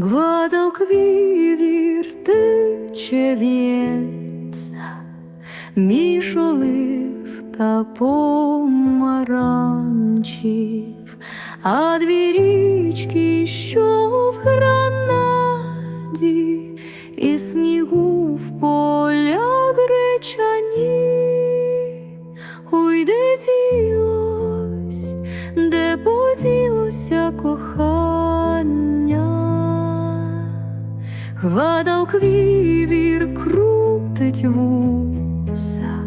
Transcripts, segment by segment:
Гвадалквівір тече в'ється між олив та помаранчів, а дві річки, що в гранаді, і снігу в полях гречані, уйде ділось, де поділося кохання. Гвадалквівір крутить вуса,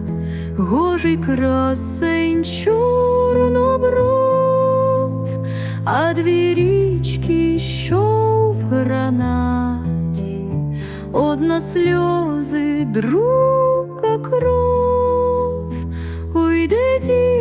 гожий красень чорнобров, а дві річки, що в гранаті, одна сльози, друга кров, уйде ділось,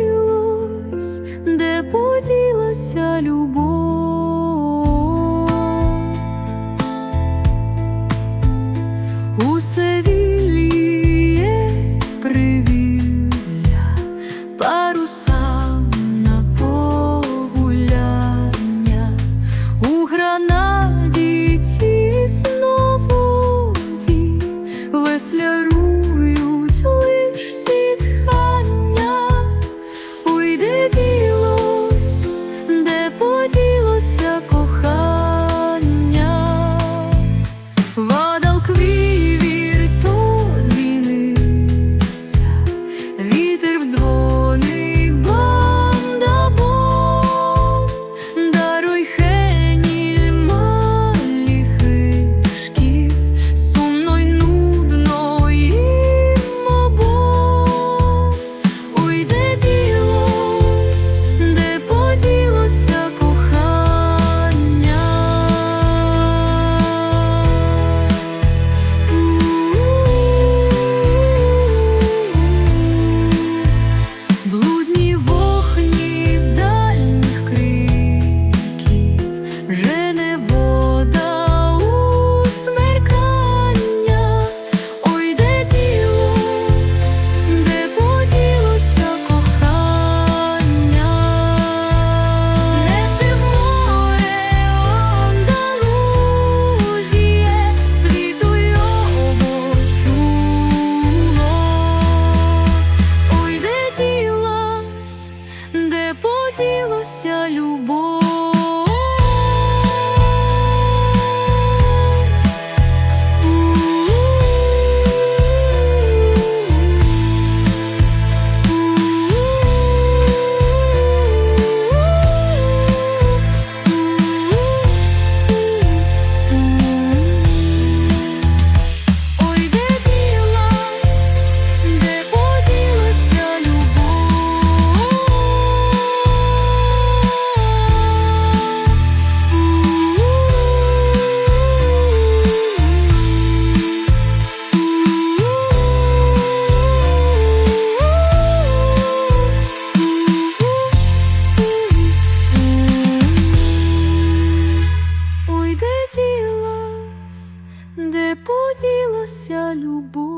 поділася любов?